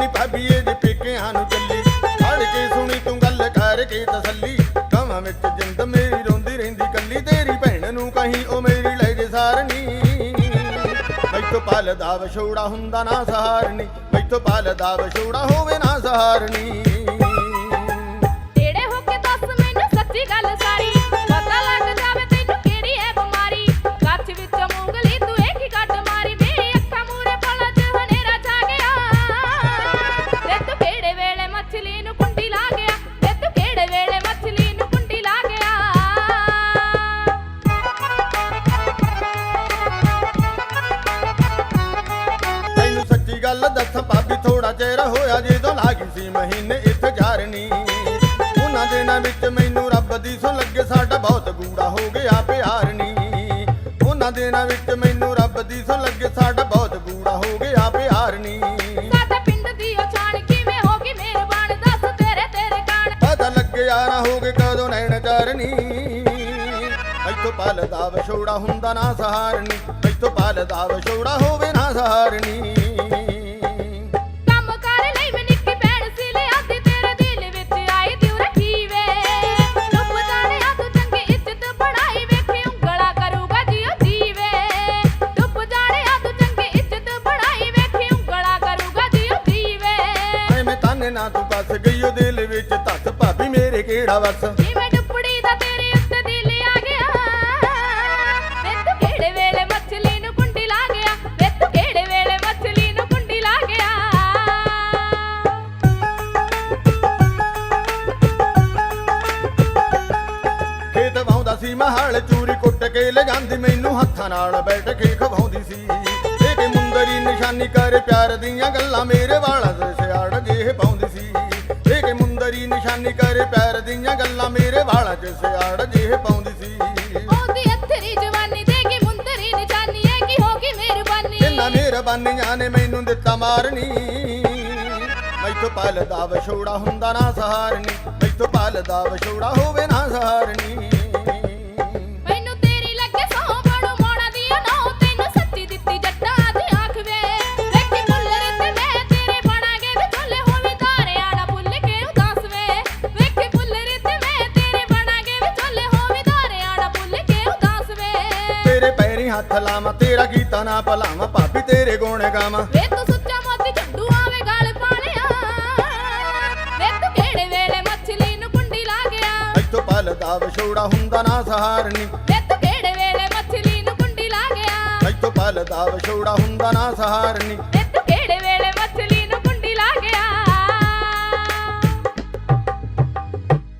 ਭਾਬੀ, ਇਹ ਜੇ ਪੇਕਿਆਂ ਨੂੰ ਚੱਲੀ। ਫੜ ਕੇ ਸੁਣੀ ਤੂੰ ਗੱਲ ਕਰਕੇ ਤਸੱਲੀ। ਕਵਾਂ ਵਿੱਚ ਜਿੰਦ ਮੇਰੀ ਰੋਂਦੀ ਰਹਿੰਦੀ ਕੱਲੀ। ਤੇਰੀ ਭੈਣ ਨੂੰ ਕਹੀਂ ਉਹ ਮੇਰੀ ਲੈ ਜੇ ਸਾਰਨੀ। ਮੈਥੋਂ ਪਾਲਦਾ ਵਿਛੋੜਾ ਹੁੰਦਾ ਨਾ ਸਹਾਰਨੀ। ਮੈਥੋਂ ਪਾਲਦਾ ਵਿਛੋੜਾ ਹੋਵੇ ਨਾ ਸਹਾਰਨੀ। ਚਿਹਰਾ ਹੋਇਆ ਜਦੋਂ ਲਾਗੀ ਸੀ ਮਹੀਨੇ ਇੱਥੇ ਜਾਰਨੀ। ਉਹਨਾਂ ਦਿਨਾਂ ਵਿੱਚ ਮੈਨੂੰ ਰੱਬ ਦੀ ਸੋ ਲੱਗੇ ਸਾਡਾ ਬਹੁਤ ਗੂੜਾ ਹੋ ਗਿਆ ਪਿਆਰ ਨੀ ਉਹਨਾਂ ਦਿਨਾਂ ਵਿੱਚ ਮੈਨੂੰ ਰੱਬ ਦੀ ਸੋ ਲੱਗੇ ਸਾਡਾ ਬਹੁਤ ਗੂੜਾ ਹੋ ਗਿਆ ਪਿਆਰ ਨੀ ਸਾਡੇ ਪਿੰਡ ਦੀ ਉਹ ਛਾਣ ਕਿਵੇਂ ਹੋ ਗਈ ਮਿਹਰਬਾਨ ਦੱਸ ਤੇਰੇ ਤੇਰੇ ਕਾਣ। ਪਤਾ ਲੱਗਿਆ ਨਾ ਹੋਗੇ ਕਦੋਂ ਨੈਣ ਚਾਰਨੀ। ਇੱਥੋਂ ਪਾਲਦਾ ਵਿਛੋੜਾ ਹੁੰਦਾ ਨਾ ਸਹਾਰਨੀ। ਇੱਥੋਂ ਪਾਲਦਾ ਵਿਛੋੜਾ ਹੋਵੇ ਨਾ ਸਹਾਰਨੀ। ਕੱਸ ਗਈ ਉਹ ਦਿਲ ਵਿੱਚ ਧੱਸ ਭਾਬੀ ਮੇਰੇ ਕਿਹੜਾ ਵਸ ਜਿਵੇਂ ਡੁੱਬੜੀ ਦਾ ਤੇਰੇ ਉੱਤੇ ਦਿਲ ਆ ਗਿਆ। ਵੇ ਤੂੰ ਕਿਹੜੇ ਵੇਲੇ ਮੱਛਲੀ ਨੂੰ ਕੁੰਡੀ ਲਾ ਗਿਆ? ਵੇ ਤੂੰ ਕਿਹੜੇ ਵੇਲੇ ਮੱਛਲੀ ਨੂੰ ਕੁੰਡੀ ਲਾ ਗਿਆ? ਖੇਤ ਵਾਉਂਦਾ ਸੀ ਮਹਾਲ ਚੂਰੀ ਕੁੱਟ ਕੇ ਲੈ ਜਾਂਦੀ ਮੈਨੂੰ ਹੱਥਾਂ ਨਾਲ ਬੈਠ ਕੇ ਖਵਾਉਂਦੀ ਸੀ। ਇਹ ਕਿ ਮੁੰਦਰੀ ਨਿਸ਼ਾਨੀ ਕਰ ਪਿਆਰ ਦੀਆਂ ਗੱਲਾਂ ਮੇਰੇ ਵਾਲਾਂ ਸਿਆੜ ਜੇ ਪਾਉਂਦੀ ਸੀ। ਕਿ ਮੁੰਦਰੀ ਨਿਸ਼ਾਨੀ ਕਰ ਪਿਆਰ ਦੀਆਂ ਗੱਲਾਂ ਮੇਰੇ ਵਾਲਾਂ 'ਚ ਸਿਆੜ ਜੇ ਪਾਉਂਦੀ ਸੀ। ਉਹਦੀ ਅਥਰੀ ਜਵਾਨੀ ਦੇਗੀ ਮੁੰਦਰੀ ਨਿਸ਼ਾਨੀ ਹੈ ਕੀ ਹੋਗੀ ਮਿਹਰਬਾਨੀ? ਇਹਨਾਂ ਮਿਹਰਬਾਨੀਆਂ ਨੇ ਮੈਨੂੰ ਦਿੱਤਾ ਮਾਰਨੀ। ਮੈਥੋਂ ਪਾਲਦਾ ਵਿਛੋੜਾ ਹੁੰਦਾ ਨਾ ਸਹਾਰਨੀ। ਮੈਥੋਂ ਪਾਲਦਾ ਵਿਛੋੜਾ ਹੋਵੇ ਨਾ ਸਹਾਰਨੀ। ਹੱਥ ਲਾਵਾਂ ਤੇਰਾ ਗੀਤਾ ਨਾ ਭਲਾਵਾਂ ਭਾਬੀ ਤੇਰੇ ਗੁਣ ਗਾਵਾਂ। ਵੇ ਤੂੰ ਸੁੱਚਾ ਮੋਤੀ ਝੱਡੂ ਆਵੇ ਗਲ ਪਾਣਿਆ। ਵੇ ਤੂੰ ਕਿਹੜੇ ਵੇਲੇ ਮੱਛਲੀ ਨੂੰ ਕੁੰਡੀ ਲਾ ਗਿਆ ਇੱਥੋਂ ਪਾਲਦਾ ਵਿਛੋੜਾ ਹੁੰਦਾ ਨਾ ਸਹਾਰਨੀ। ਵੇ ਤੂੰ ਕਿਹੜੇ ਵੇਲੇ ਮੱਛਲੀ ਨੂੰ ਕੁੰਡੀ ਲਾ ਗਿਆ ਇੱਥੋਂ ਪਾਲਦਾ ਵਿਛੋੜਾ ਹੁੰਦਾ ਨਾ ਸਹਾਰਨੀ।